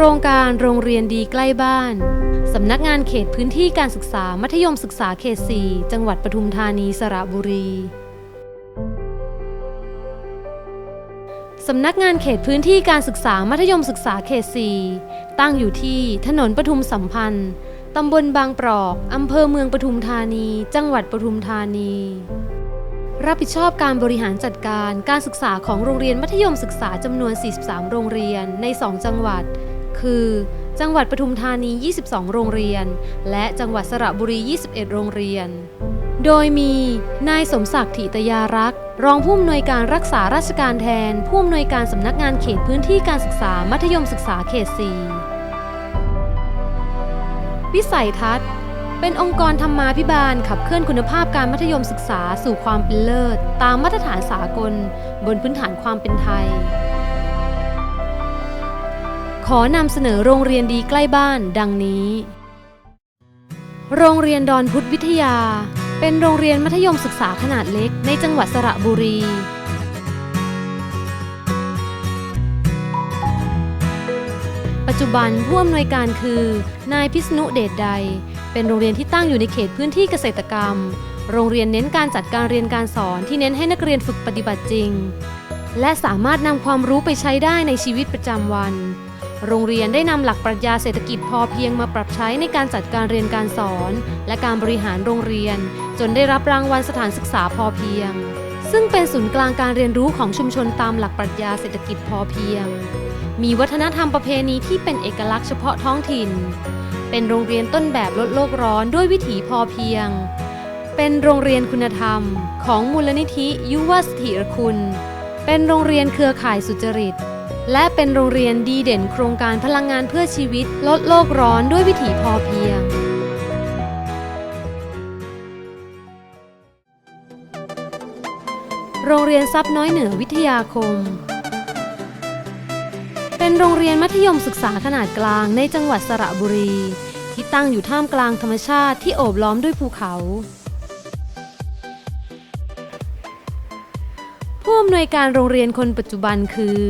ครงการโรงเรียนดีใกล้บ้าน สำนักงานเขตพื้นที่การศึกษามัธยมศึกษาเขต 4 จังหวัดปทุมธานีสระบุรี สำนักงานเขตพื้นที่การศึกษามัธยมศึกษาเขต 4 ตั้งอยู่ที่ถนนปทุมสัมพันธ์ ตำบลบางปรอก อำเภอเมืองปทุมธานี จังหวัดปทุมธานี รับผิดชอบการบริหารจัดการการศึกษาของโรงเรียนมัธยมศึกษาจำนวน 43 โรงเรียนใน 2 จังหวัด คือ จังหวัดปทุมธานี 22 โรงเรียน และจังหวัดสระบุรี 21 โรงเรียน โดยมีนายสมศักดิ์ถิตยารักษ์รองผู้อำนวยการรักษาราชการแทน ผู้อำนวยการสำนักงานเขตพื้นที่การศึกษามัธยมศึกษาเขต 4 วิสัยทัศน์ เป็นองค์กรธรรมาภิบาลขับเคลื่อนคุณภาพการมัธยมศึกษาสู่ความเป็นเลิศ ตามมาตรฐานสากล บนพื้นฐานความเป็นไทย ขอนำเสนอโรงเรียนดีใกล้บ้านดังนี้ โรงเรียนดอนพุทธวิทยา เป็นโรงเรียนมัธยมศึกษาขนาดเล็กในจังหวัดสระบุรี ปัจจุบันผู้อำนวยการคือ นายพิษณุเดชใด เป็นโรงเรียนที่ตั้งอยู่ในเขตพื้นที่เกษตรกรรม โรงเรียนเน้นการจัดการเรียนการสอนที่เน้นให้นักเรียนฝึกปฏิบัติจริง และสามารถนำความรู้ไปใช้ได้ในชีวิตประจำวัน โรงเรียนได้นำหลักปรัชญาเศรษฐกิจพอเพียงมาปรับใช้ในการจัดการเรียนการสอน และการบริหารโรงเรียน จนได้รับรางวัลสถานศึกษาพอเพียง ซึ่งเป็นศูนย์กลางการเรียนรู้ของชุมชนตามหลักปรัชญาเศรษฐกิจพอเพียง มีวัฒนธรรมประเพณีที่เป็นเอกลักษณ์เฉพาะท้องถิ่น เป็นโรงเรียนต้นแบบลดโลกร้อนด้วยวิถีพอเพียง เป็นโรงเรียนคุณธรรม ของมูลนิธิยุวสถิรคุณ เป็นโรงเรียนเครือข่ายสุจริต และเป็นโรงเรียนดีเด่นโครงการพลังงานเพื่อชีวิต ลดโลกร้อนด้วยวิถีพอเพียง โรงเรียนทรัพย์น้อยเหนือวิทยาคม เป็นโรงเรียนมัธยมศึกษาขนาดกลางในจังหวัดสระบุรี ที่ตั้งอยู่ท่ามกลางธรรมชาติที่โอบล้อมด้วยภูเขา ผู้อำนวยการโรงเรียนคนปัจจุบันคือ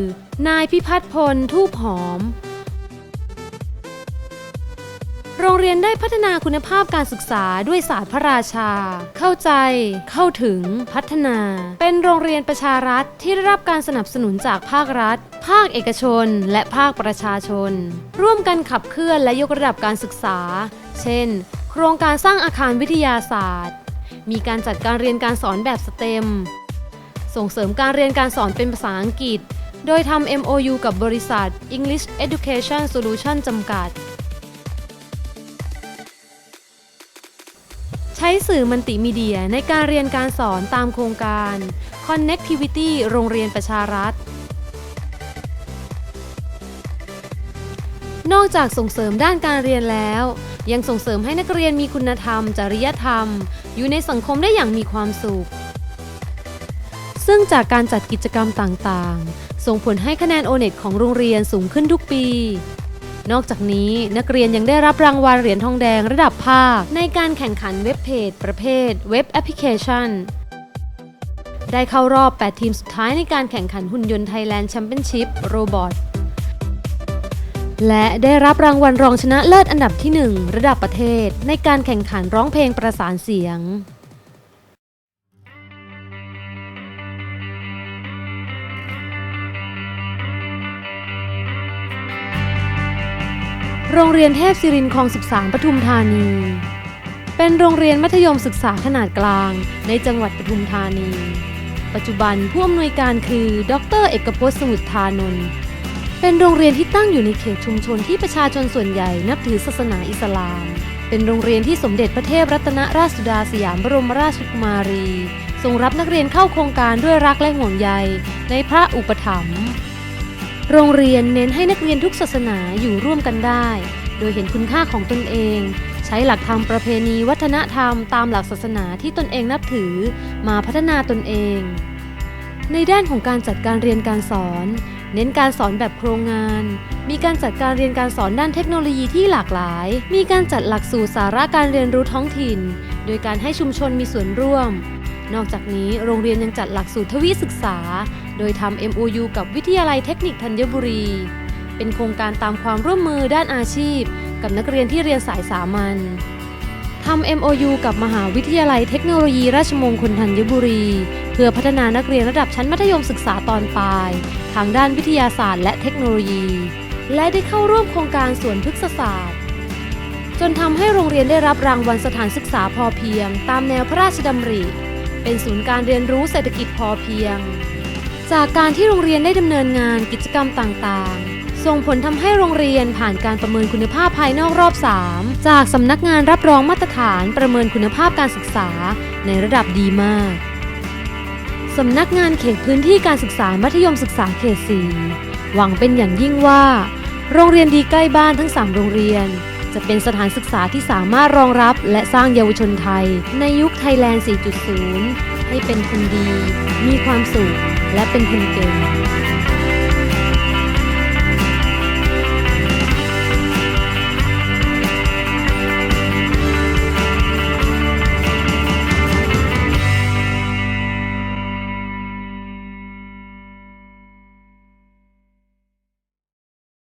นายพิพัฒน์พลทูบหอม โรงเรียนได้พัฒนาคุณภาพการศึกษาด้วยศาสตร์พระราชา เข้าใจ เข้าถึง พัฒนา เป็นโรงเรียนประชารัฐที่ได้รับการสนับสนุนจากภาครัฐ ภาคเอกชน และภาคประชาชน ร่วมกันขับเคลื่อนและยกระดับการศึกษา เช่น โครงการสร้างอาคารวิทยาศาสตร์ มีการจัดการเรียนการสอนแบบสเต็ม ส่งเสริมการเรียนการสอนเป็นภาษาอังกฤษ โดยทำ MOU กับบริษัท English Education Solution จำกัด ใช้สื่อมัลติมีเดียในการเรียนการสอนตามโครงการ Connectivity โรงเรียนประชารัฐนอกจากส่งเสริมด้านการเรียนแล้ว ยังส่งเสริมให้นักเรียนมีคุณธรรม จริยธรรม อยู่ในสังคมได้อย่างมีความสุข ซึ่งจากการจัดกิจกรรมต่างๆ ส่งผลให้คะแนนโอเน็ตของโรงเรียนสูงขึ้นทุกปี นอกจากนี้นักเรียนยังได้รับรางวัลเหรียญทองแดงระดับภาค ในการแข่งขันเว็บเพจ ประเภทเว็บแอปพลิเคชัน ได้เข้ารอบ 8 ทีมสุดท้ายในการแข่งขันหุ่นยนต์ Thailand Championship Robot และได้รับรางวัลรองชนะเลิศอันดับที่ 1 ระดับประเทศ ในการแข่งขันร้องเพลงประสานเสียง โรงเรียนเทพศิรินทร์คลอง 13 ปทุมธานี เป็นโรงเรียนมัธยมศึกษาขนาดกลาง ในจังหวัดปทุมธานี ปัจจุบันผู้อำนวยการคือ ดร เอกพจน์สมุทรธานนท์เป็นโรงเรียนที่ตั้งอยู่ในเขตชุมชนที่ประชาชนส่วนใหญ่นับถือศาสนาอิสลาม เป็นโรงเรียนที่สมเด็จพระเทพรัตนราชสุดาสยามบรมราชกุมารี ทรงรับนักเรียนเข้าโครงการด้วยรักและห่วงใยในพระอุปถัมภ์ โรงเรียนเน้นให้นักเรียนทุกศาสนาอยู่ร่วมกันได้ โดยเห็นคุณค่าของตนเอง ใช้หลักธรรมประเพณีวัฒนธรรมตามหลักศาสนาที่ตนเองนับถือมาพัฒนาตนเอง ในด้านของการจัดการเรียนการสอน เน้นการสอนแบบโครงงาน มีการจัดการเรียนการสอนด้านเทคโนโลยีที่หลากหลาย มีการจัดหลักสูตรสาระการเรียนรู้ท้องถิ่น โดยการให้ชุมชนมีส่วนร่วม นอกจากนี้โรงเรียนยังจัดหลักสูตรทวีศึกษา โดยทำ MOU กับวิทยาลัยเทคนิคธัญบุรี เป็นโครงการตามความร่วมมือด้านอาชีพ กับนักเรียนที่เรียนสายสามัญทำ MOU กับมหาวิทยาลัยเทคโนโลยีราชมงคลธัญบุรี เพื่อพัฒนานักเรียนระดับชั้นมัธยมศึกษาตอนปลาย ทางด้านวิทยาศาสตร์และเทคโนโลยี และได้เข้าร่วมโครงการสวนพฤกษศาสตร์ จนทำให้โรงเรียนได้รับรางวัลสถานศึกษาพอเพียง ตามแนวพระราชดำริ เป็นศูนย์การเรียนรู้เศรษฐกิจพอเพียง จากการที่โรงเรียนได้ดำเนินงานกิจกรรมต่างๆ ส่งผลทำให้โรงเรียนผ่านการประเมินคุณภาพภายนอกรอบ 3 จากสำนักงานรับรองมาตรฐานประเมินคุณภาพการศึกษาในระดับดีมากสำนักงานเขตพื้นที่การศึกษามัธยมศึกษาเขต 4 หวังเป็นอย่างยิ่งว่า โรงเรียนดีใกล้บ้านทั้ง 3 โรงเรียน จะเป็นสถานศึกษาที่สามารถรองรับและสร้างเยาวชนไทย ในยุคไทยแลนด์ 4.0 ให้เป็นคนดี มีความสุข และเป็นคนเก่ง